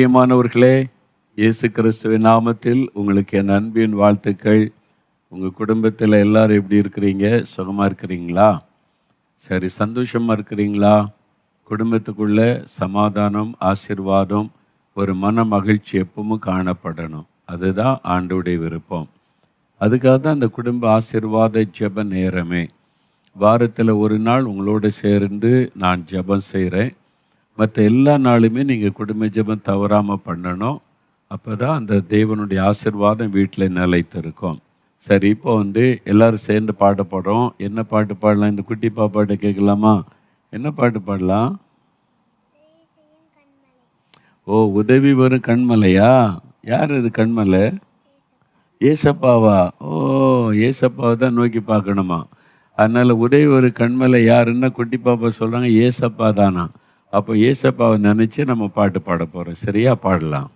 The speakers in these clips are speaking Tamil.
பிரியமானவர்களே இயேசு கிறிஸ்துவின் நாமத்தில் உங்களுக்கு என் அன்பின் வாழ்த்துக்கள். உங்கள் குடும்பத்தில் எல்லோரும் எப்படி இருக்கிறீங்க? சுகமாக இருக்கிறீங்களா? சரி சந்தோஷமாக இருக்கிறீங்களா? குடும்பத்துக்குள்ள சமாதானம் ஆசிர்வாதம் ஒரு மன மகிழ்ச்சி எப்பவும் காணப்படணும். அதுதான் ஆண்டோடைய விருப்பம். அதுக்காக தான் அந்த குடும்ப ஆசீர்வாத ஜெப நேரமே. வாரத்தில் ஒரு நாள் உங்களோட சேர்ந்து நான் ஜெபம் செய்கிறேன் மற்ற எல்லா நாளுமே நீங்கள் குடும்ப ஜெபம் தவறாமல் பண்ணணும். அப்போ தான் அந்த தேவனுடைய ஆசிர்வாதம் வீட்டில் நிலைத்திருக்கும். சரி இப்போ வந்து எல்லோரும் சேர்ந்து பாட போகிறோம் என்ன பாட்டு பாடலாம்? இந்த குட்டி பாப்பாட்ட கேட்கலாமா? என்ன பாட்டு பாடலாம்? ஓ உதவி வரும் கண்மலையா? யார் இது கண்மலை? ஏசப்பாவா? ஓ ஏசப்பாவை தான் நோக்கி பார்க்கணுமா? அதனால் உதவி ஒரு கண்மலை யாருன்னா குட்டி பாப்பா சொல்கிறாங்க ஏசப்பா தானா? அப்போ ஏசப்பாவை நினச்சி நம்ம பாட்டு பாட போகிறோம் சரியா பாடலாம்.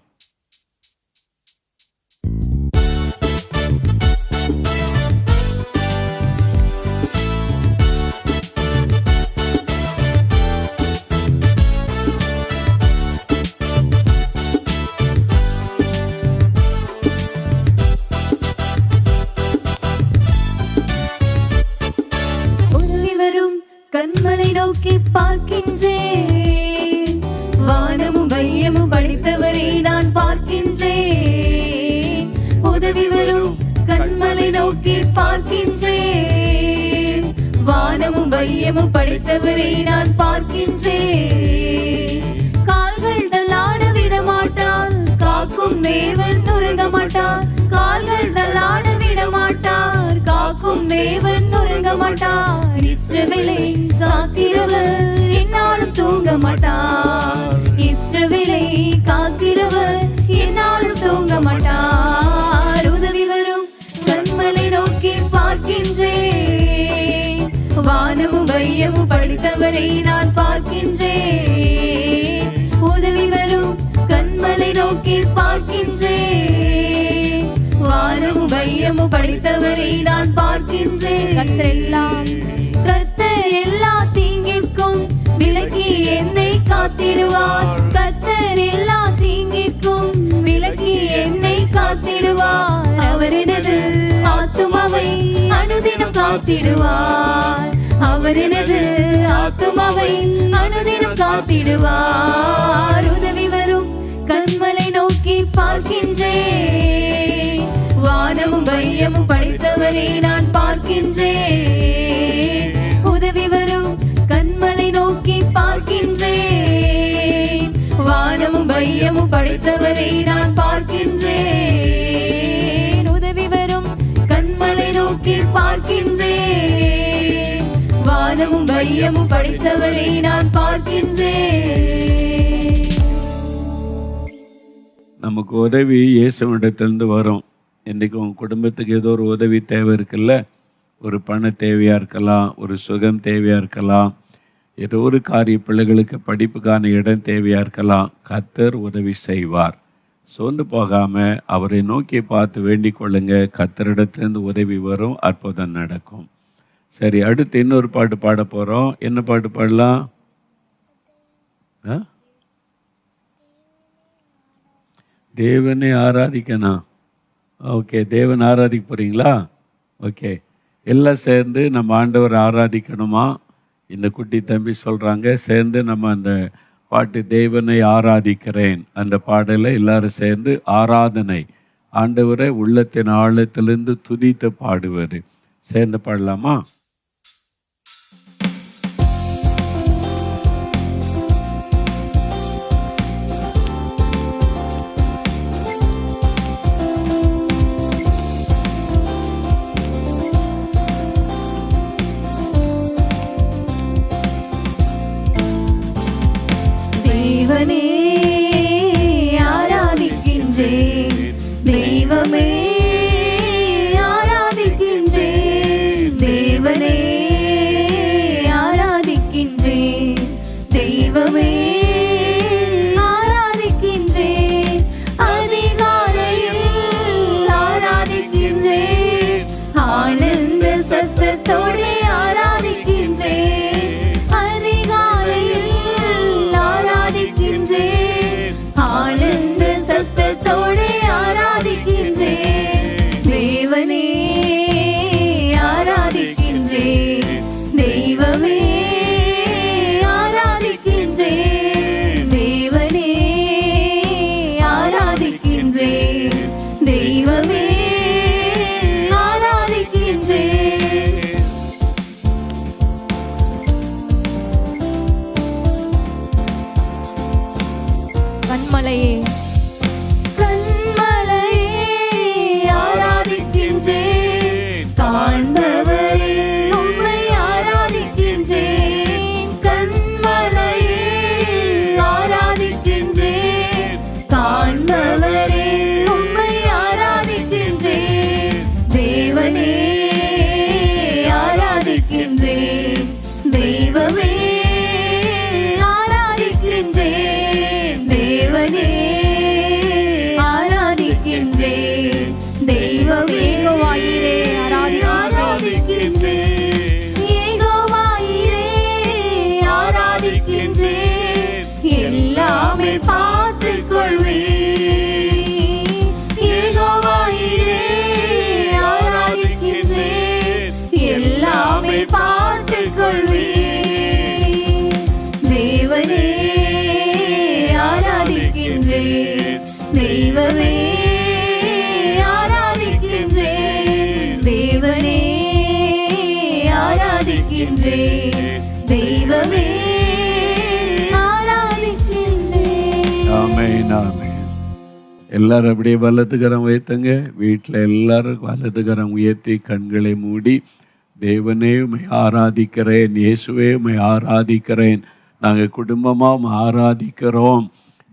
கண்மலை நோக்கி பார்க்கின்றேன். வானமும் வையமும் படித்தவரை நான் பார்க்கின்றேன். உதவி வரும் கண்மலை நோக்கி பார்க்கின்றேன். வானமும் வையமும் படித்தவரை நான் பார்க்கின்றேன். கால்கள் தள்ளாட விட மாட்டார் காக்கும் தேவன் நுறங்க மாட்டார். கால்கள் தள்ளாட விட மாட்டார் காக்கும் தேவன் நுறங்க மாட்டார். இஸ்ரவேலை காக்கிறவர் என்னாலும் தூங்க மாட்டார். இஸ்ரவேலை காக்கிறவர் என்னாலும் தூங்க மாட்டார். உதவி வரும் கண்மலை நோக்கி பார்க்கின்றேன். வானமும் வையமும் படித்தவரை நான் பார்க்கின்றேன். படித்தவரை நான் பார்க்கின்றேன். கத்தரெல்லாம் கத்தர் எல்லா தீங்கிற்கும் விலக்கி என்னை காத்திடுவார். கத்தர் எல்லா தீங்கிற்கும் விலக்கி என்னை காத்திடுவார். அவர் எனது ஆத்துமாவை அனுதினம் காத்திடுவார். அவர் எனது ஆத்துமாவை அனுதினம் காத்திடுவார். உதவி வரும் கண்மலை நோக்கி பார்க்கின்றேன். வானமும் வையமும் படித்தவரை நான் பார்க்கின்றேன். உதவி வரும் கண்மலை நோக்கி பார்க்கின்றேன். வானமும் வையமும் படித்தவரை நான் பார்க்கின்றேன். உதவி வரும் கண்மலை நோக்கி பார்க்கின்றேன். வானமும் வையமும் படைத்தவரை நான் பார்க்கின்றேன். நமக்கு உதவி இயேசுவிடத்திலிருந்து வரும். இன்றைக்கி உங்கள் குடும்பத்துக்கு ஏதோ ஒரு உதவி தேவை இருக்குல்ல? ஒரு பண தேவையாக இருக்கலாம் ஒரு சுகம் தேவையாக இருக்கலாம் ஏதோ ஒரு காரிய பிள்ளைகளுக்கு படிப்புக்கான இடம் தேவையாக இருக்கலாம் கத்தர் உதவி செய்வார். சோர்ந்து போகாமல் அவரை நோக்கி பார்த்து வேண்டிக் கொள்ளுங்க. கத்தரிடத்துலேருந்து உதவி வரும் அற்புதம் நடக்கும். சரி அடுத்து இன்னொரு பாட்டு பாட போகிறோம் என்ன பாட்டு பாடலாம்? ஆ? தேவனை ஆராதிக்கணும் ஓகே தேவன் ஆராதிக்க போகிறீங்களா ஓகே எல்லாம் சேர்ந்து நம்ம ஆண்டவர் ஆராதிக்கணுமா? இந்த குட்டி தம்பி சொல்கிறாங்க சேர்ந்து நம்ம அந்த பாட்டு தேவனை ஆராதிக்கிறேன். அந்த பாடலை எல்லாரும் சேர்ந்து ஆராதனை. ஆண்டவரை உள்ளத்தின் ஆழத்திலிருந்து துதித்து பாடுவார் சேர்ந்து பாடலாமா? Ebony. எல்லாரும் அப்படியே வலதுகரம் உயர்த்துங்க. வீட்டில் எல்லாரும் வலதுகரம் உயர்த்தி கண்களை மூடி தேவனே உமை ஆராதிக்கிறேன். இயேசுவே உமை ஆராதிக்கிறேன். நாங்கள் குடும்பமாக ஆராதிக்கிறோம்.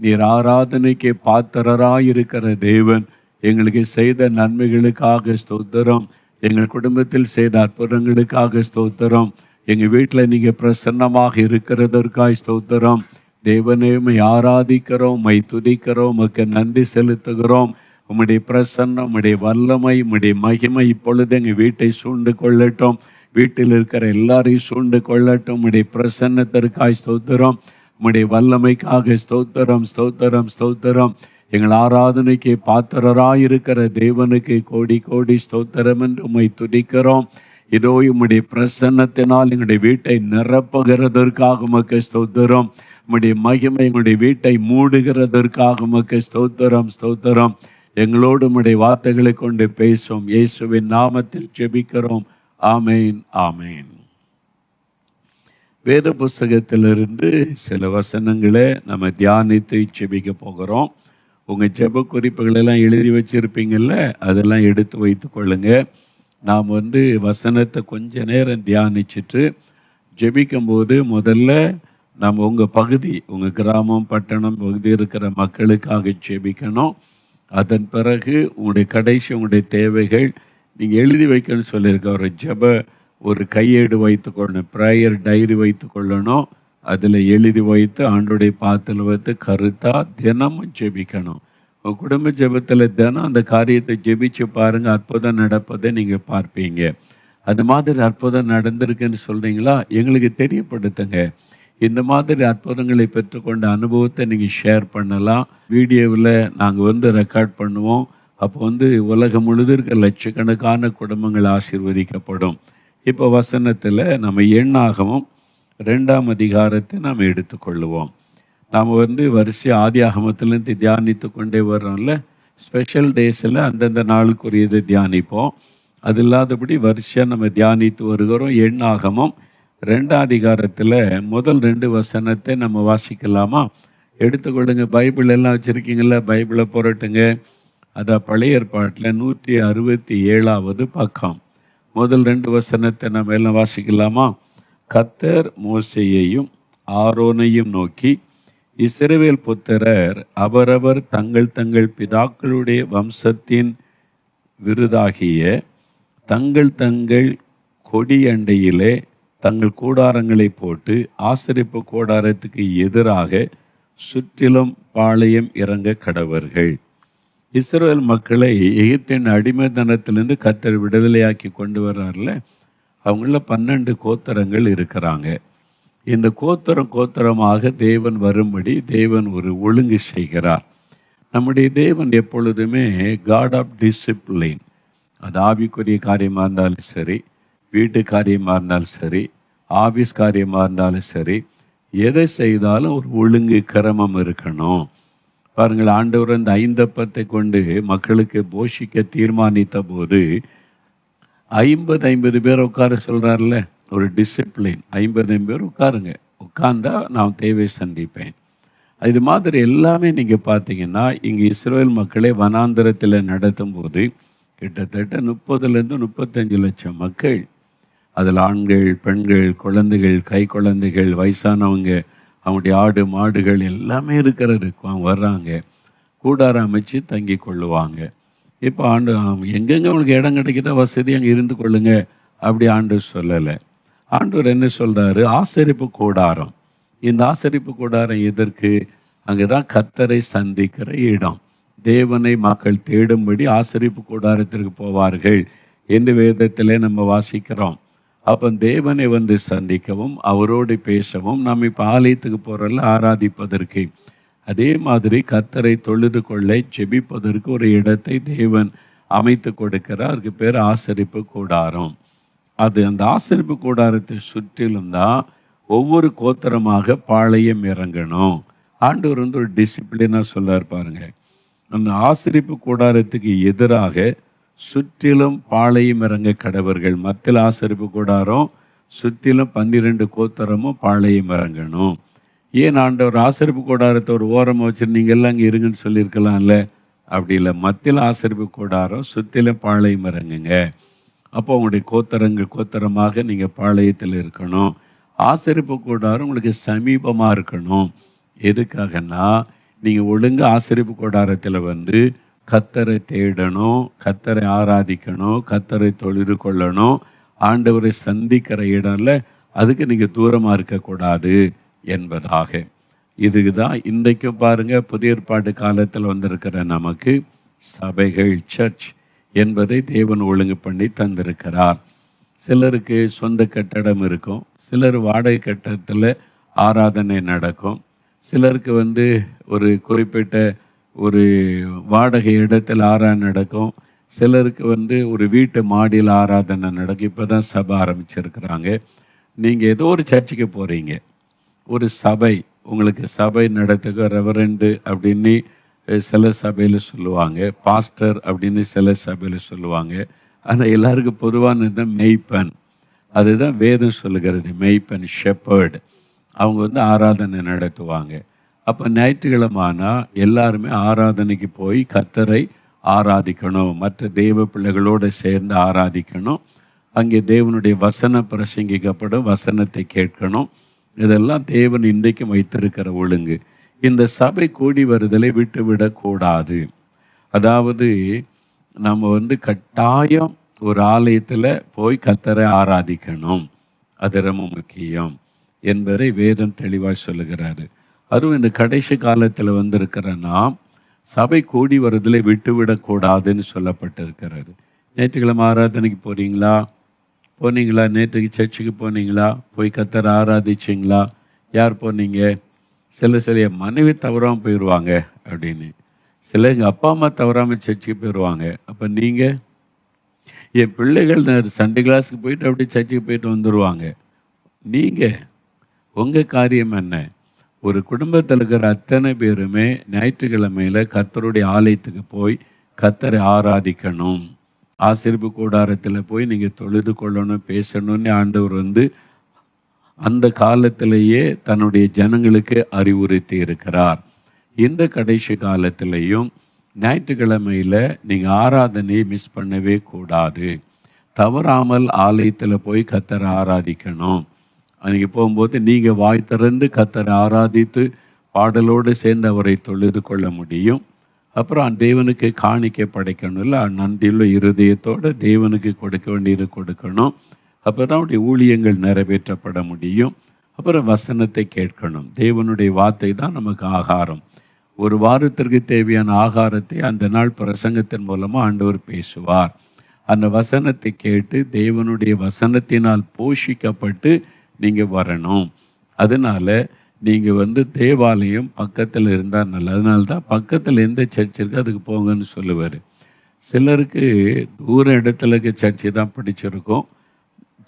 நீர் ஆராதனைக்கு பாத்திரராய் இருக்கிற தேவன். எங்களுக்கு செய்த நன்மைகளுக்காக ஸ்தோத்திரம். எங்கள் குடும்பத்தில் செய்த அற்புதங்களுக்காக ஸ்தோத்திரம். எங்கள் வீட்டில் நீங்கள் பிரசன்னமாக இருக்கிறதற்காய் ஸ்தோத்திரம். தேவனே உம்மை ஆராதிக்கிறோம் மை துதிக்கிறோம் உமக்கு நன்றி செலுத்துகிறோம். உம்முடைய பிரசன்னம் உம்முடைய வல்லமை உம்முடைய மகிமை இப்பொழுது எங்கள் வீட்டை சூழ்ந்து கொள்ளட்டும். வீட்டில் இருக்கிற எல்லாரையும் சூழ்ந்து கொள்ளட்டும். உம்முடைய பிரசன்னத்திற்காய் ஸ்தோத்திரம். உம்முடைய வல்லமைக்காக ஸ்தோத்திரம் ஸ்தோத்திரம் ஸ்தோத்திரம். எங்கள் ஆராதனைக்கு பாத்திரராய் இருக்கிற தேவனுக்கு கோடி கோடி ஸ்தோத்திரம் என்று உம்மை துடிக்கிறோம் இதோ உம்முடைய பிரசன்னத்தினால் எங்களுடைய வீட்டை நிரப்புகிறதற்காக உமக்கு ஸ்தோத்திரம். உங்களுடைய மகிமை உம்முடைய வீட்டை மூடுகிறதற்காக உமக்கு ஸ்தோத்திரம் ஸ்தோத்திரம். எங்களோடு உம்முடைய வார்த்தைகளை கொண்டு பேசும் இயேசுவின் நாமத்தில் ஜெபிக்கிறோம். ஆமேன் ஆமேன். வேத புஸ்தகத்திலிருந்து சில வசனங்களை நம்ம தியானித்து ஜெபிக்க போகிறோம். உங்கள் ஜெப குறிப்புகளெல்லாம் எழுதி வச்சுருப்பீங்கள்ல அதெல்லாம் எடுத்து வைத்து கொள்ளுங்க. நாம் வந்து வசனத்தை கொஞ்ச நேரம் தியானிச்சுட்டு ஜெபிக்கும்போது முதல்ல நம்ம உங்கள் பகுதி உங்கள் கிராமம் பட்டணம் பகுதி இருக்கிற மக்களுக்காக ஜெபிக்கணும். அதன் பிறகு உங்களுடைய கடைசி உங்களுடைய தேவைகள் நீங்கள் எழுதி வைக்கணும்னு சொல்லியிருக்க ஒரு ஜெப ஒரு கையேடு வைத்துக்கொள்ளணும் ப்ரேயர் டைரி வைத்துக்கொள்ளணும் அதில் எழுதி வைத்து ஆண்டுடைய பாத்தில் வைத்து கருத்தாக தினமும் ஜெபிக்கணும். உங்கள் குடும்ப ஜெபத்தில் தினம் அந்த காரியத்தை ஜெபிச்சு பாருங்கள் அற்புதம் நடப்பதை நீங்கள் பார்ப்பீங்க. அந்த மாதிரி அற்புதம் நடந்திருக்குன்னு சொல்கிறீங்களா எங்களுக்கு தெரியப்படுத்துங்க. இந்த மாதிரி அற்புதங்களை பெற்றுக்கொண்ட அனுபவத்தை நீங்கள் ஷேர் பண்ணலாம். வீடியோவில் நாங்கள் வந்து ரெக்கார்ட் பண்ணுவோம். அப்போ வந்து உலகம் முழுதும் இருக்க லட்சக்கணக்கான குடும்பங்கள் ஆசிர்வதிக்கப்படும். இப்போ வசனத்தில் நம்ம எண்ணாகவும் ரெண்டாம் அதிகாரத்தை நாம் எடுத்துக்கொள்ளுவோம். நாம் வந்து வரிசை ஆதி ஆகமத்துலேருந்து தியானித்து கொண்டே வர்றோம்ல. ஸ்பெஷல் டேஸில் அந்தந்த நாளுக்குரியதை தியானிப்போம். அது இல்லாதபடி வரிசையாக நம்ம தியானித்து வருகிறோம். எண்ணாகமும் ரெண்டாம் அதிகாரத்தில் முதல் ரெண்டு வசனத்தை நம்ம வாசிக்கலாமா? எடுத்துக்கொள்ளுங்க. பைபிள் எல்லாம் வச்சுருக்கீங்கள பைபிளை புரட்டுங்க. அதான் பழைய ஏற்பாட்டில் நூற்றி அறுபத்தி ஏழாவது பக்கம். முதல் ரெண்டு வசனத்தை நம்ம எல்லாம் வாசிக்கலாமா? கத்தர் மோசையையும் ஆரோனையும் நோக்கி இஸ்ரவேல் புத்திரர் அவரவர் தங்கள் தங்கள் பிதாக்களுடைய வம்சத்தின் விருதாகிய தங்கள் தங்கள் கொடியண்டையிலே தங்கள் கூடாரங்களை போட்டு ஆசரிப்பு கூடாரத்துக்கு எதிராக சுற்றிலும் பாளையம் இறங்க கடவர்கள். இஸ்ரேல் மக்களை எகிப்தின் அடிமைத்தனத்திலிருந்து கத்தர் விடுதலையாக்கி கொண்டு வர்றார்ல? அவங்கள பன்னெண்டு கோத்தரங்கள் இருக்கிறாங்க. இந்த கோத்தரம் கோத்தரமாக தேவன் வரும்படி தேவன் ஒரு ஒழுங்கு செய்கிறார். நம்முடைய தேவன் எப்பொழுதுமே காட் ஆஃப் டிசிப்ளின் அது ஆவிக்குரிய காரியமாக இருந்தாலும் சரி வீட்டு காரியமாக இருந்தாலும் சரி ஆஃபீஸ் காரியமாக இருந்தாலும் சரி எதை செய்தாலும் ஒரு ஒழுங்கு கிரமம் இருக்கணும். பாருங்கள் ஆண்டவர் அந்த ஐந்தப்பத்தை கொண்டு மக்களுக்கு போஷிக்க தீர்மானித்த போது ஐம்பது ஐம்பது பேர் உட்கார சொல்கிறார்ல ஒரு டிசிப்ளின் ஐம்பது ஐம்பது பேர் உட்காருங்க. உட்கார்ந்தா நான் தேவை சந்திப்பேன். இது மாதிரி எல்லாமே நீங்கள் பார்த்தீங்கன்னா இங்கே இஸ்ரேல் மக்களை வனாந்திரத்தில் நடத்தும் போது கிட்டத்தட்ட முப்பதுலேருந்து முப்பத்தஞ்சு லட்சம் மக்கள் அதில் ஆண்கள் பெண்கள் குழந்தைகள் கை குழந்தைகள் வயசானவங்க அவங்களுடைய ஆடு மாடுகள் எல்லாமே இருக்கிறது. அவங்க வர்றாங்க. கூடாரம் அமைச்சு தங்கி கொள்ளுவாங்க. இப்போ ஆண்டு எங்கெங்கே அவங்களுக்கு இடம் கிடைக்கிற வசதி அங்கே இருந்து கொள்ளுங்க. அப்படி ஆண்டு சொல்லலை. ஆண்டவர் என்ன சொல்கிறாரு ஆசரிப்பு கூடாரம். இந்த ஆசரிப்பு கூடாரம் எதற்கு? அங்கே தான் கத்தரை சந்திக்கிற இடம். தேவனை மக்கள் தேடும்படி ஆசரிப்பு கூடாரத்திற்கு போவார்கள் என்று வேதத்திலே நம்ம வாசிக்கிறோம். அப்போ தேவனை வந்து சந்திக்கவும் அவரோடு பேசவும் நம்ம இப்போ ஆலயத்துக்கு போகிறல ஆராதிப்பதற்கு. அதே மாதிரி கத்தரை தொழுது கொள்ள செபிப்பதற்கு ஒரு இடத்தை தேவன் அமைத்து கொடுக்கிறார். அதுக்கு பேர் ஆசரிப்பு கூடாரம். அது அந்த ஆசரிப்பு கூடாரத்தை சுற்றிலும் தான் ஒவ்வொரு கோத்திரமாக பாளையம் இறங்கணும். ஆண்டவர் வந்து ஒரு டிசிப்ளினாக சொல்லார் பாருங்க. அந்த ஆசிரிப்பு கூடாரத்துக்கு எதிராக சுற்றிலும் பாளையம் இறங்க கடவர்கள். மத்தியில் ஆசரிப்பு கூடாரம் சுற்றிலும் பன்னிரெண்டு கோத்தரமும் பாளையம் இறங்கணும். ஏன் ஆண்டவர் ஆசரிப்பு கூடாரத்தை ஒரு ஓரமாக வச்சு எல்லாம் அங்கே இருங்கன்னு சொல்லியிருக்கலாம்ல? அப்படி இல்லை. மத்தியில் ஆசரிப்பு கூடாரம் சுற்றிலும் பாளையம் இறங்குங்க. அப்போ உங்களுடைய கோத்தரங்க கோத்தரமாக நீங்கள் பாளையத்தில் இருக்கணும். ஆசரிப்பு கூடாரம் உங்களுக்கு சமீபமாக இருக்கணும். எதுக்காகன்னா நீங்கள் ஒழுங்கு ஆசரிப்பு கூடாரத்தில் வந்து கத்தரை தேடணும் கத்தரை ஆராதிக்கணும் கத்தரை தொழுது கொள்ளணும் ஆண்டவரை சந்திக்கிற இடம்ல அதுக்கு நீங்கள் தூரமாக இருக்கக்கூடாது என்பதாக. இதுக்கு தான் இன்றைக்கும் பாருங்கள் புதிய ஏற்பாட்டு காலத்தில் வந்திருக்கிற நமக்கு சபைகள் சர்ச் என்பதை தேவன் ஒழுங்கு பண்ணி தந்திருக்கிறார். சிலருக்கு சொந்த கட்டடம் இருக்கும் சிலர் வாடகை கட்டடத்தில் ஆராதனை நடக்கும் சிலருக்கு வந்து ஒரு குறிப்பிட்ட ஒரு வாடகை இடத்தில் ஆராதனை நடக்கும். சிலருக்கு வந்து ஒரு வீட்டு மாடியில் ஆராதனை நடக்கும். இப்போ தான் சபை ஆரம்பிச்சிருக்கிறாங்க. நீங்கள் ஏதோ ஒரு சர்ச்சுக்கு போகிறீங்க ஒரு சபை உங்களுக்கு சபை நடத்துக ரெவரண்டு அப்படின்னு சில சபையில் சொல்லுவாங்க. பாஸ்டர் அப்படின்னு சில சபையில் சொல்லுவாங்க. ஆனால் எல்லாருக்கும் பொதுவானது மெய்ப்பன் அதுதான் வேதம் சொல்லுகிறது. மெய்ப்பன் ஷெப்பர்டு அவங்க வந்து ஆராதனை நடத்துவாங்க. அப்போ ஞாயிற்றுக்கிழமானா எல்லாருமே ஆராதனைக்கு போய் கத்தரை ஆராதிக்கணும். மற்ற தெய்வ பிள்ளைகளோடு சேர்ந்து ஆராதிக்கணும். அங்கே தேவனுடைய வசனம் பிரசங்கிக்கப்படும் வசனத்தை கேட்கணும். இதெல்லாம் தேவன் இன்றைக்கும் வைத்திருக்கிற ஒழுங்கு. இந்த சபை கூடி வருதலை விட்டுவிடக்கூடாது அதாவது நம்ம வந்து கட்டாயம் ஒரு ஆலயத்தில் போய் கத்தரை ஆராதிக்கணும். அது ரொம்ப முக்கியம் என்பதை வேதம் தெளிவாக சொல்லுகிறாரு. அதுவும் இந்த கடைசி காலத்தில் வந்திருக்கிற நாம் சபை கூடி வரதில் விட்டுவிடக்கூடாதுன்னு சொல்லப்பட்டிருக்கிறாரு ஞாயிற்றுக்கிழமை ஆராதனைக்கு போகிறீங்களா போனீங்களா? நேற்றுக்கு சர்ச்சுக்கு போனீங்களா? போய் கத்தர் ஆராதிச்சிங்களா? யார் போனீங்க? சில சில மனைவி தவறாமல் போயிடுவாங்க அப்படின்னு. சில எங்கள் அப்பா அம்மா தவறாமல் சர்ச்சுக்கு போயிடுவாங்க அப்போ நீங்கள் என் பிள்ளைகள் சண்டே கிளாஸுக்கு போயிட்டு அப்படியே சர்ச்சுக்கு போயிட்டு வந்துடுவாங்க நீங்கள் உங்கள் காரியம் என்ன? ஒரு குடும்பத்தில் இருக்கிற அத்தனை பேருமே ஞாயிற்றுக்கிழமையில் கத்தருடைய ஆலயத்துக்கு போய் கத்தரை ஆராதிக்கணும். ஆசிரிப்பு கூடாரத்தில் போய் நீங்கள் தொழுது கொள்ளணும் பேசணும்னு ஆண்டவர் வந்து அந்த காலத்திலேயே தன்னுடைய ஜனங்களுக்கு அறிவுறுத்தி இருக்கிறார். இந்த கடைசி காலத்திலையும் ஞாயிற்றுக்கிழமையில் நீங்கள் ஆராதனையை மிஸ் பண்ணவே கூடாது. தவறாமல் ஆலயத்தில் போய் கத்தரை ஆராதிக்கணும். அன்றைக்கி போகும்போது நீங்கள் வாய் திறந்து கத்தரை ஆராதித்து பாடலோடு சேர்ந்து அவரை தொழுது கொள்ள முடியும். அப்புறம் தேவனுக்கு காணிக்கை படைக்கணும்ல நன்றியுள்ள இருதயத்தோடு தேவனுக்கு கொடுக்க வேண்டியது கொடுக்கணும். அப்போ தான் அவருடைய ஊழியங்கள் நிறைவேற்றப்பட முடியும். அப்புறம் வசனத்தை கேட்கணும். தேவனுடைய வார்த்தை தான் நமக்கு ஆகாரம். ஒரு வாரத்திற்கு தேவையான ஆகாரத்தை அந்த நாள் பிரசங்கத்தின் மூலமாக ஆண்டவர் பேசுவார். அந்த வசனத்தை கேட்டு தேவனுடைய வசனத்தினால் போஷிக்கப்பட்டு நீங்கள் வரணும். அதனால நீங்கள் வந்து தேவாலயம் பக்கத்தில் இருந்தால் நல்லது. அதனால தான் பக்கத்தில் எந்த சர்ச் இருக்கோ அதுக்கு போங்கன்னு சொல்லுவார். சிலருக்கு தூர இடத்துல இருக்க சர்ச்சு தான் பிடிச்சிருக்கும்.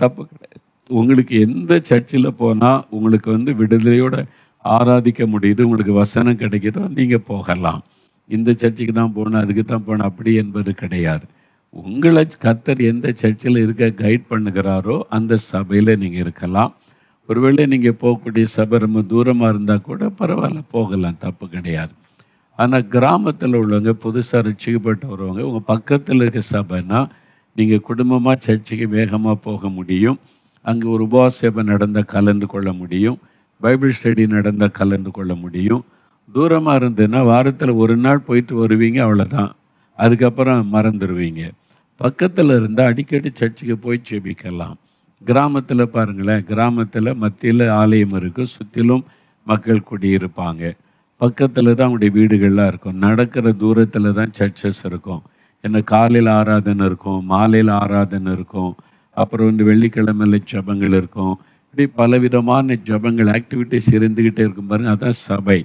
தப்பு கிடையாது. உங்களுக்கு எந்த சர்ச்சில் போனால் உங்களுக்கு வந்து விடுதலையோடு ஆராதிக்க முடியுது உங்களுக்கு வசனம் கிடைக்குதோ நீங்கள் போகலாம். இந்த சர்ச்சுக்கு தான் போகணும் அதுக்கு தான் போகணும் அப்படி என்பது கிடையாது. உங்களை கத்தர் எந்த சர்ச்சில் இருக்க கைட் பண்ணுகிறாரோ அந்த சபையில் நீங்கள் இருக்கலாம். ஒருவேளை நீங்கள் போகக்கூடிய சபை ரொம்ப தூரமாக இருந்தால் கூட பரவாயில்ல போகலாம் தப்பு கிடையாது. ஆனால் கிராமத்தில் உள்ளவங்க புதுசாக ரசிக்கப்பட்டு வருவாங்க உங்கள் பக்கத்தில் இருக்க சபைனா நீங்கள் குடும்பமாக சர்ச்சுக்கு வேகமாக போக முடியும். அங்கே ஒரு உபவாச சேவை நடந்தால் கலந்து கொள்ள முடியும். பைபிள் ஸ்டடி நடந்தால் கலந்து கொள்ள முடியும். தூரமாக இருந்ததுன்னா வாரத்தில் ஒரு நாள் போயிட்டு வருவீங்க அவ்வளோதான் அதுக்கப்புறம் மறந்துடுவீங்க பக்கத்தில் இருந்தால் அடிக்கடி சர்ச்சுக்கு போய் செபிக்கலாம் கிராமத்தில் பாருங்களேன் கிராமத்தில் மத்தியில் ஆலயம் இருக்குது சுற்றிலும் மக்கள் குடியிருப்பாங்க. பக்கத்தில் தான் அவங்களுடைய வீடுகள்லாம் இருக்கும். நடக்கிற தூரத்தில் தான் சர்ச்சஸ் இருக்கும். என்ன காலையில் ஆராதனை இருக்கும் மாலையில் ஆராதனை இருக்கும். அப்புறம் வந்து வெள்ளிக்கிழமையில ஜபங்கள் இருக்கும். இப்படி பலவிதமான ஜபங்கள் ஆக்டிவிட்டிஸ் இருந்துக்கிட்டே இருக்கும் பாருங்க அதான் சபை.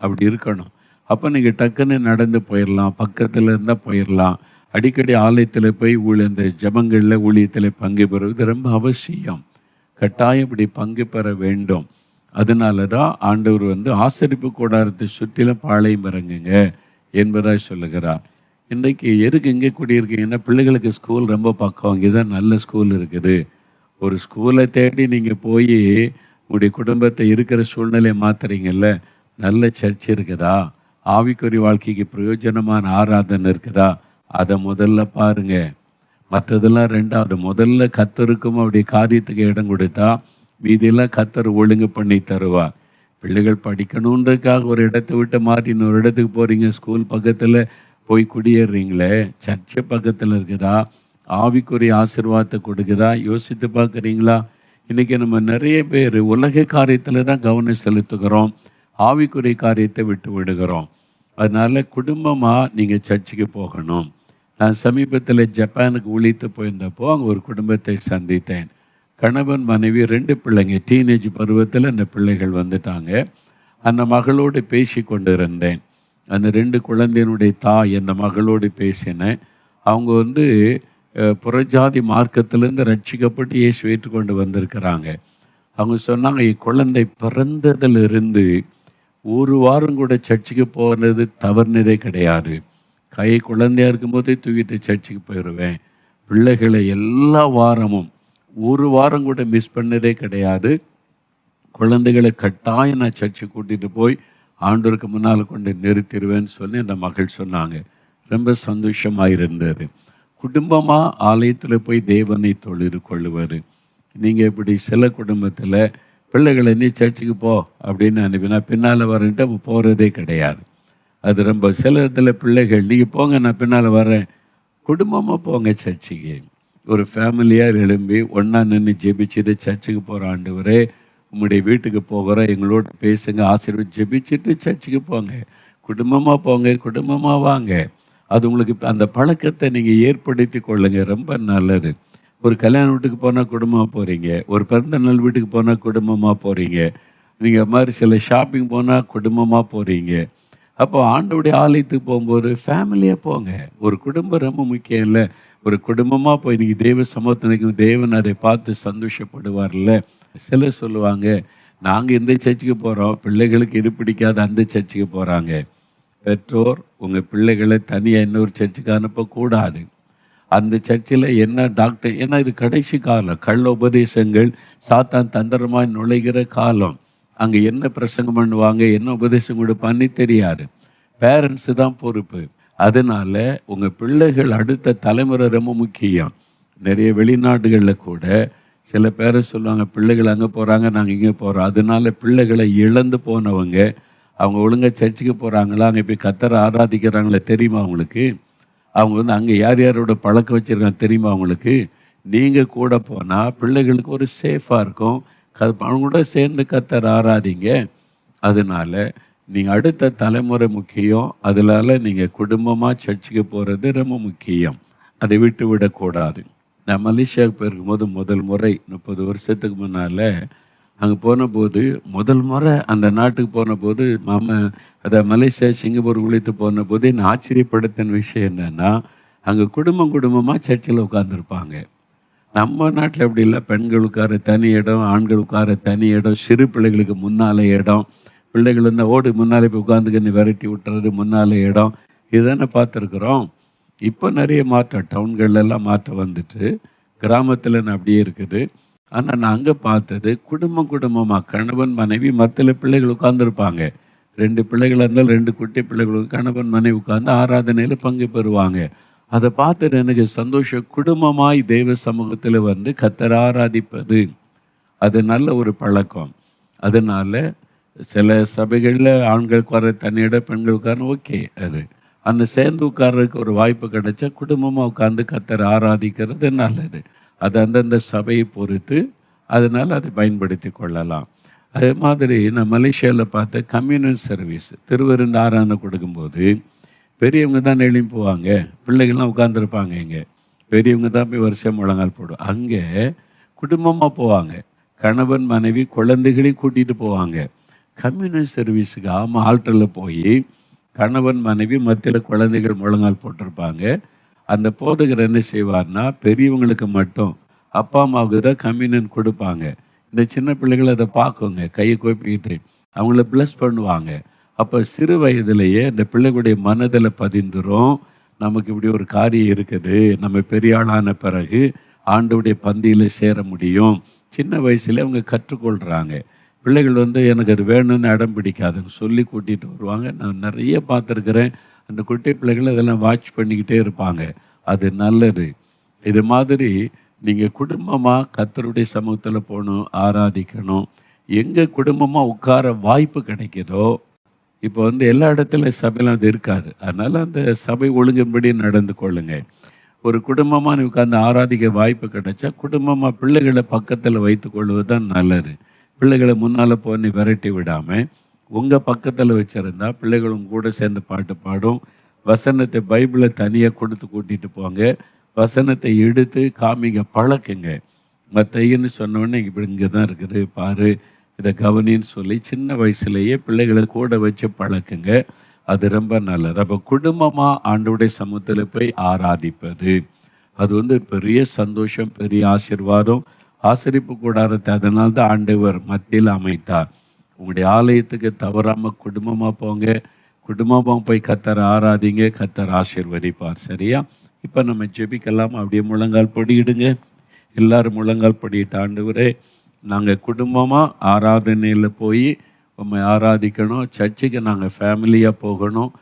அப்படி இருக்கணும். அப்போ நீங்கள் டக்குன்னு நடந்து போயிடலாம் பக்கத்தில் இருந்தால் போயிடலாம் அடிக்கடி ஆலயத்தில் போய் ஊழி அந்த ஜபங்களில் ஊழியத்தில் பங்கு பெறுவது ரொம்ப அவசியம். கட்டாயம் இப்படி பங்கு பெற வேண்டும். அதனால தான் ஆண்டவர் வந்து ஆசரிப்பு கூடாரத்தை சுற்றிலும் பாளையம் இறங்குங்க என்பதாக சொல்லுகிறார். இன்றைக்கு எதுக்கு இங்கே குடியிருக்கீங்கன்னா பிள்ளைகளுக்கு ஸ்கூல் ரொம்ப பக்கம் இங்கே தான் நல்ல ஸ்கூல் இருக்குது. ஒரு ஸ்கூலை தேடி நீங்கள் போய் உங்களுடைய குடும்பத்தை இருக்கிற சூழ்நிலையை மாத்துறீங்கல்ல நல்ல சர்ச் இருக்குதா? ஆவிக்குறி வாழ்க்கைக்கு பிரயோஜனமான ஆராதனை இருக்குதா? அதை முதல்ல பாருங்க. மற்றதெல்லாம் ரெண்டாவது முதல்ல கத்தருக்கும் அப்படி காரியத்துக்கு இடம் கொடுத்தா மீதியெல்லாம் கத்தர் ஒழுங்கு பண்ணி தருவார் பிள்ளைகள் படிக்கணுன்றதுக்காக ஒரு இடத்தை விட்டு மாற்றி இன்னொரு இடத்துக்கு போகிறீங்க ஸ்கூல் பக்கத்தில் போய் குடியேறுறீங்களே சர்ச்சை பக்கத்தில் இருக்குதா? ஆவிக்குரிய ஆசிர்வாதத்தை கொடுக்குதா? யோசித்து பார்க்குறீங்களா? இன்றைக்கி நம்ம நிறைய பேர் உலக காரியத்தில் தான் கவனம் செலுத்துகிறோம். ஆவிக்குரிய காரியத்தை விட்டு விடுகிறோம். அதனால் குடும்பமாக நீங்கள் சர்ச்சுக்கு போகணும். நான் சமீபத்தில் ஜப்பானுக்கு உழைத்து போயிருந்தப்போ அங்கே ஒரு குடும்பத்தை சந்தித்தேன். கணவன் மனைவி ரெண்டு பிள்ளைங்க டீனேஜ் பருவத்தில் அந்த பிள்ளைகள் வந்துட்டாங்க. அந்த மகளோடு பேசி கொண்டு இருந்தேன் அந்த ரெண்டு குழந்தையினுடைய தாய் அந்த மகளோடு பேசினேன் அவங்க வந்து புறஜாதி மார்க்கத்திலேருந்து ரட்சிக்கப்பட்டு இயேசு ஏற்றுக்கொண்டு வந்திருக்கிறாங்க. அவங்க சொன்னாங்க என் குழந்தை பிறந்ததிலிருந்து ஒரு வாரம் கூட சர்ச்சுக்கு போகிறது தவறுனதே கிடையாது. கை குழந்தையா இருக்கும்போதே தூக்கிட்டு சர்ச்சுக்கு போயிடுவேன் பிள்ளைகளை எல்லா வாரமும் ஒரு வாரம் கூட மிஸ் பண்ணதே கிடையாது. குழந்தைகளை கட்டாயம் நான் சர்ச்சுக்கு கூட்டிகிட்டு போய் ஆண்டோருக்கு முன்னால் கொண்டு நிறுத்திடுவேன்னு சொல்லி அந்த மகள் சொன்னாங்க. ரொம்ப சந்தோஷமாக இருந்தது. குடும்பமாக ஆலயத்தில் போய் தேவனை தொழில் கொள்ளுவார். நீங்கள் இப்படி சில குடும்பத்தில் பிள்ளைகளை நீ சர்ச்சுக்கு போ அப்படின்னு அனுப்பினா பின்னால் வரன்ட்டு போகிறதே கிடையாது. அது ரொம்ப சில இடத்துல பிள்ளைகள் நீங்கள் போங்க நான் பின்னால் வரேன் குடும்பமாக போங்க சர்ச்சுக்கு. ஒரு ஃபேமிலியாக எழும்பி ஒன்றா நின்று ஜெபிச்சுட்டு சர்ச்சுக்கு போகிற ஆண்டவரே உங்களுடைய வீட்டுக்கு போகிறோம் எங்களோட பேசுங்க ஆசீர்வாதம் ஜெபிச்சுட்டு சர்ச்சுக்கு போங்க. குடும்பமாக போங்க குடும்பமாக வாங்க. அது உங்களுக்கு அந்த பழக்கத்தை நீங்கள் ஏற்படுத்தி கொள்ளுங்க ரொம்ப நல்லது. ஒரு கல்யாண வீட்டுக்கு போனால் குடும்பமாக போகிறீங்க ஒரு பிறந்த நாள் வீட்டுக்கு போனால் குடும்பமாக போகிறீங்க நீங்கள் மாதிரி சில ஷாப்பிங் போனால் குடும்பமாக போகிறீங்க அப்போ ஆண்டவுடைய ஆலயத்துக்கு போகும்போது ஃபேமிலியாக போங்க. ஒரு குடும்பம் ரொம்ப முக்கியம் இல்லை. ஒரு குடும்பமாக போய் நீங்கள் தெய்வ சமூகத்தினுக்கு தேவன் அதை பார்த்து சந்தோஷப்படுவார்ல. சிலர் சொல்லுவாங்க நாங்கள் இந்த சர்ச்சுக்கு போகிறோம் பிள்ளைகளுக்கு இது பிடிக்காத? அந்த சர்ச்சுக்கு போகிறாங்க பெற்றோர் உங்கள் பிள்ளைகளை தனியாக இன்னொரு சர்ச்சுக்கு அனுப்பக்கூடாது அந்த சர்ச்சில் என்ன டாக்டர் ஏன்னா இது கடைசி காலம். கள்ள உபதேசங்கள் சாத்தான் தந்திரமாய் நுழைகிற காலம். அங்கே என்ன பிரசங்கம் பண்ணுவாங்க என்ன உபதேசம் கொடுப்பான்னு தெரியாது. பேரண்ட்ஸு தான் பொறுப்பு. அதனால உங்கள் பிள்ளைகள் அடுத்த தலைமுறை ரொம்ப முக்கியம். நிறைய வெளிநாடுகளில் கூட சில பேரை சொல்லுவாங்க பிள்ளைகள் அங்கே போகிறாங்க நாங்கள் இங்கே போகிறோம் அதனால பிள்ளைகளை இழந்து போனவங்க அவங்க ஒழுங்கா சர்ச்சுக்கு போகிறாங்களா அங்கே போய் கத்தரை ஆராதிக்கிறாங்களே தெரியுமா அவங்களுக்கு அவங்க வந்து அங்கே யார் யாரோட பழக்கம் வச்சுருக்காங்க தெரியுமா அவங்களுக்கு நீங்கள் கூட போனால் பிள்ளைகளுக்கு ஒரு சேஃபாக இருக்கும். க அவங்க கூட சேர்ந்து கத்தர் ஆராதிங்க. அதனால நீங்கள் அடுத்த தலைமுறை முக்கியம். அதனால நீங்கள் குடும்பமாக சர்ச்சுக்கு போகிறது ரொம்ப முக்கியம். அதை விட்டு விடக்கூடாது. நான் மலேசியாவுக்கு போயிருக்கும்போது முதல் முறை முப்பது வருஷத்துக்கு முன்னால் அங்கே போனபோது முதல் முறை அந்த நாட்டுக்கு போனபோது மாம மாமா அதை மலேசியா சிங்கப்பூர் குளித்து போன போது என்னை ஆச்சரியப்படுத்தின விஷயம் என்னென்னா அங்கே குடும்பம் குடும்பமாக சர்ச்சில் உட்காந்துருப்பாங்க நம்ம நாட்டில் அப்படி இல்லை? பெண்களுக்கார தனி இடம் ஆண்களுக்கார தனி இடம் சிறு பிள்ளைகளுக்கு முன்னாலே இடம் பிள்ளைகள் இருந்தால் ஓடு முன்னாலே போய் உட்காந்துக்கின்னு விரட்டி விட்டுறது முன்னாலே இடம் இதுதானே பார்த்துருக்குறோம். இப்போ நிறைய மாற்றம் டவுன்கள்லாம் மாற்றம் வந்துட்டு கிராமத்தில் அப்படியே இருக்குது. ஆனால் நான் அங்கே பார்த்தது குடும்பம் குடும்பமாக கணவன் மனைவி மற்ற பிள்ளைகள் உட்காந்துருப்பாங்க ரெண்டு பிள்ளைகள் இருந்தால் ரெண்டு குட்டி பிள்ளைகளுக்கு கணவன் மனைவி உட்காந்து ஆராதனையில் பங்கு பெறுவாங்க. அதை பார்த்துட்டு எனக்கு சந்தோஷம். குடும்பமாய் தெய்வ சமூகத்தில் வந்து கத்தர் ஆராதிப்பது அது நல்ல ஒரு பழக்கம். அதனால் சில சபைகளில் ஆண்கள் உட்கார தனியிட பெண்கள் உட்கார ஓகே அது. அந்த சேர்ந்து உட்கார்றதுக்கு ஒரு வாய்ப்பு கிடைச்சா குடும்பமாக உட்காந்து கத்தர் ஆராதிக்கிறது நல்லது. அது அந்தந்த சபையை பொறுத்து அதனால் அதை பயன்படுத்தி கொள்ளலாம். அதே மாதிரி நான் மலேசியாவில் பார்த்த கம்யூனல் சர்வீஸ் திருவிருந்து ஆராதனை கொடுக்கும்போது பெரியவங்க தான் எழும்பி போவாங்க. பிள்ளைகள்லாம் உட்காந்துருப்பாங்க இங்கே. பெரியவங்க தான் போய் வருஷம் முழங்கால் போடும். அங்கே குடும்பமாக போவாங்க. கணவன் மனைவி குழந்தைகளையும் கூட்டிகிட்டு போவாங்க. கம்யூனிஸ்ட் சர்வீஸுக்கு ஆமாம் ஆல்டரில் போய் கணவன் மனைவி மத்தியில் குழந்தைகள் முழங்கால் போட்டிருப்பாங்க. அந்த போதகர் என்ன செய்வார்னா பெரியவங்களுக்கு மட்டும் அப்பா அம்மாவுக்கு தான் கம்யூனியன் கொடுப்பாங்க. இந்த சின்ன பிள்ளைகள் அதை பார்க்குங்க. கையை கோப்பிக்கிட்டு அவங்கள ப்ளஸ் பண்ணுவாங்க. அப்போ சிறு வயதிலேயே இந்த பிள்ளைகளுடைய மனதில் பதிந்துரும். நமக்கு இப்படி ஒரு காரியம் இருக்குது. நம்ம பெரிய ஆளான பிறகு ஆண்டவுடைய பந்தியில் சேர முடியும். சின்ன வயசுல அவங்க கற்றுக்கொள்கிறாங்க பிள்ளைகள் வந்து எனக்கு அது வேணும்னு இடம் பிடிக்காதுன்னு சொல்லி கூட்டிகிட்டு வருவாங்க. நான் நிறைய பார்த்துருக்குறேன். அந்த குட்டி பிள்ளைகள் அதெல்லாம் வாட்ச் பண்ணிக்கிட்டே இருப்பாங்க. அது நல்லது. இது மாதிரி நீங்கள் குடும்பமாக கத்தருடைய சமூகத்தில் போகணும் ஆராதிக்கணும். எங்கே குடும்பமாக உட்கார வாய்ப்பு கிடைக்கிதோ இப்போ வந்து எல்லா இடத்துலையும் சபையில் அது இருக்காது. அதனால் அந்த சபை ஒழுங்கின்படி நடந்து கொள்ளுங்க. ஒரு குடும்பமாக நீ உட்காந்து ஆராதிக்க வாய்ப்பு கிடைச்சா குடும்பமாக பிள்ளைகளை பக்கத்தில் வைத்து கொள்வது தான் நல்லது. பிள்ளைகளை முன்னால் போய் விரட்டி விடாமல் உங்கள் பக்கத்தில் வச்சுருந்தா பிள்ளைகளும் கூட சேர்ந்து பாட்டு பாடும். வசனத்தை பைபிளை தனியாக கொடுத்து கூட்டிகிட்டு போங்க. வசனத்தை எடுத்து காமிங்க பழக்குங்க. மற்றையன்னு சொன்னோடனே இப்படி இங்கே தான் இருக்குது பாரு. இதை கவனின்னு சொல்லி சின்ன வயசுலேயே பிள்ளைகளை கூட வச்சு பழக்குங்க. அது ரொம்ப நல்லது. அப்போ குடும்பமாக ஆண்டோடைய சமூகத்தில் போய் ஆராதிப்பது. அது வந்து பெரிய சந்தோஷம் பெரிய ஆசீர்வாதம் ஆசிரிப்பு கூடாரத்தை அதனால தான் ஆண்டவர் மத்தியில் அமைத்தார். உங்களுடைய ஆலயத்துக்கு தவறாமல் குடும்பமாக போங்க. குடும்பமாக போய் கத்தர் ஆராதிங்க கத்தர் ஆசிர்வதிப்பார். சரியா? இப்போ நம்ம ஜெபிக்கலாம். அப்படியே முழங்கால் பொடியிடுங்க. எல்லாரும் முழங்கால் பொடியிட்டு ஆண்டவரே நாங்கள் குடும்பமாக ஆராதனையில் போய் உண்மை ஆராதிக்கணும். சர்ச்சுக்கு நாங்கள் ஃபேமிலியாக போகணும்.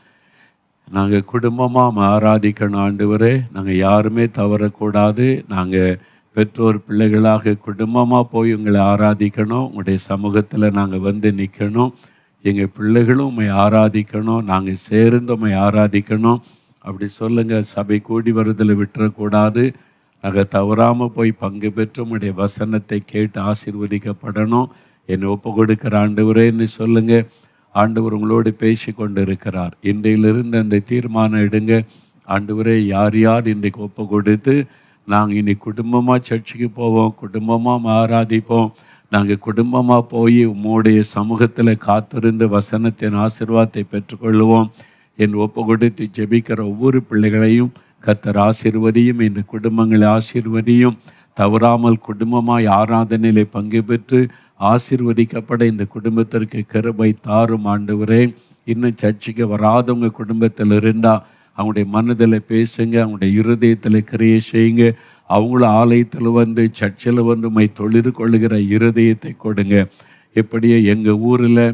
நாங்கள் குடும்பமாக ஆராதிக்கணும் ஆண்டவரே. நாங்கள் யாருமே தவறக்கூடாது. நாங்கள் பெற்றோர் பிள்ளைகளாக குடும்பமாக போய் உங்களை ஆராதிக்கணும். உங்களுடைய சமூகத்தில் நாங்கள் வந்து நிற்கணும் எங்கள் பிள்ளைகளும் உண்மை ஆராதிக்கணும். நாங்கள் சேர்ந்து உண்மை ஆராதிக்கணும். அப்படி சொல்லுங்கள் சபை கூடி வரதில் விட்டுறக்கூடாது. நாங்கள் தவறாமல் போய் பங்கு பெற்று உடைய வசனத்தை கேட்டு ஆசீர்வதிக்கப்படணும். என்னை ஒப்பு கொடுக்கிற ஆண்டவரேன்னு சொல்லுங்கள் ஆண்டவர் உங்களோடு பேசி கொண்டு இருக்கிறார் இன்றையிலிருந்து அந்த தீர்மானம் எடுங்க. ஆண்டவரே யார் யார் இன்றைக்கு ஒப்பு கொடுத்து நாங்கள் இனி குடும்பமாக சர்ச்சுக்கு போவோம் குடும்பமாக ஆராதிப்போம். நாங்கள் குடும்பமாக போய் உம்முடைய சமூகத்தில் காத்திருந்து வசனத்தின் ஆசிர்வாதத்தை பெற்றுக்கொள்வோம் என் ஒப்பு கொடுத்து ஜெபிக்கிற ஒவ்வொரு பிள்ளைகளையும் கத்தர் ஆசீர்வதியும் இந்த குடும்பங்களை ஆசிர்வதியும் தவறாமல் குடும்பமாய் ஆராதனையிலே பங்கு பெற்று ஆசிர்வதிக்கப்பட இந்த குடும்பத்திற்கு கருபை தாரும் ஆண்டவரே. இன்னும் சர்ச்சைக்கு வராதவங்க குடும்பத்தில் இருந்தால் அவங்களுடைய மனதில் பேசுங்க அவங்களுடைய இருதயத்தில் கிரியை செய்யுங்க. அவங்கள ஆலயத்தில் வந்து சர்ச்சில் வந்து மை தொழில் கொள்ளுகிற இருதயத்தை கொடுங்க. இப்படியே எங்கள் ஊரில்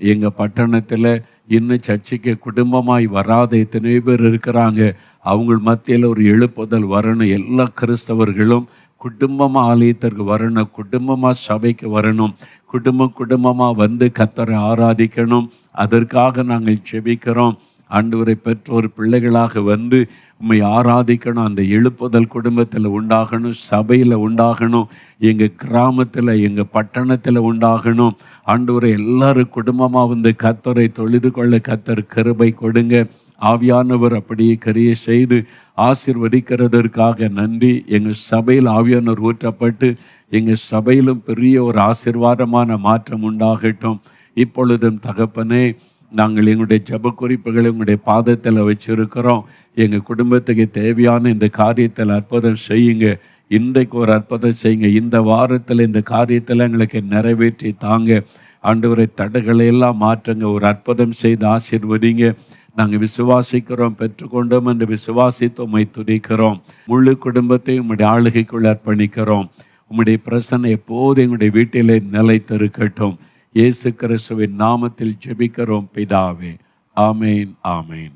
எங்கள் பட்டணத்தில் இன்னும் சர்ச்சைக்கு குடும்பமாய் வராத எத்தனை பேர் இருக்கிறாங்க. அவங்க மத்தியில் ஒரு எழுப்புதல் வரணும். எல்லா கிறிஸ்தவர்களும் குடும்பமாக ஆலயத்திற்கு வரணும். குடும்பமாக சபைக்கு வரணும். குடும்பம் குடும்பமாக வந்து கத்தரை ஆராதிக்கணும். அதற்காக நாங்கள் செபிக்கிறோம் ஆண்டவரை பெற்றோர் பிள்ளைகளாக வந்து உண்மை ஆராதிக்கணும் அந்த எழுப்புதல் குடும்பத்தில் உண்டாகணும் சபையில் உண்டாகணும் எங்கள் கிராமத்தில் எங்கள் பட்டணத்தில் உண்டாகணும். ஆண்டவரை எல்லாரும் குடும்பமாக வந்து கத்தரை தொழுது கொள்ள கத்தர் கிருபை கொடுங்க. ஆவியானவர் அப்படியே கரியை செய்து ஆசிர்வதிக்கிறதற்காக நன்றி. எங்கள் சபையில் ஆவியானவர் ஊற்றப்பட்டு எங்கள் சபையிலும் பெரிய ஒரு ஆசிர்வாதமான மாற்றம் உண்டாகட்டும். இப்பொழுதும் தகப்பனே நாங்கள் எங்களுடைய ஜப குறிப்புகளை உங்களுடைய பாதத்தில் வச்சிருக்கிறோம். எங்கள் குடும்பத்துக்கு தேவையான இந்த காரியத்தில் அற்புதம் செய்யுங்க. இன்றைக்கு ஒரு அற்புதம் செய்யுங்க. இந்த வாரத்தில் இந்த காரியத்தில் எங்களுக்கு நிறைவேற்றி தாங்க. ஆண்டவரை தடைகளை எல்லாம் மாற்றுங்க. ஒரு அற்புதம் செய்து ஆசீர்வதிங்க. நாங்கள் விசுவாசிக்கிறோம் பெற்றுக்கொண்டோம் என்று விசுவாசித்து உண்மை துதிக்கிறோம். முழு குடும்பத்தையும் உங்களுடைய ஆளுகைக்குள் அர்ப்பணிக்கிறோம். உங்களுடைய பிரசனை எப்போது எங்களுடைய வீட்டிலே நிலைத்திருக்கட்டும். இயேசு கிறிஸ்துவின் நாமத்தில் ஜெபிக்கிறோம் பிதாவே. ஆமேன் ஆமேன்.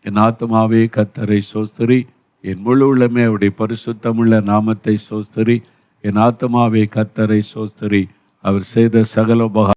என் ஆத்மாவே கத்தரை சோஸ்திரி. என் முழு உள்ளமே அவருடைய பரிசுத்தமுள்ள நாமத்தை சோஸ்திரி. என் ஆத்மாவே கத்தரை சோஸ்திரி. அவர் செய்த சகல உபகா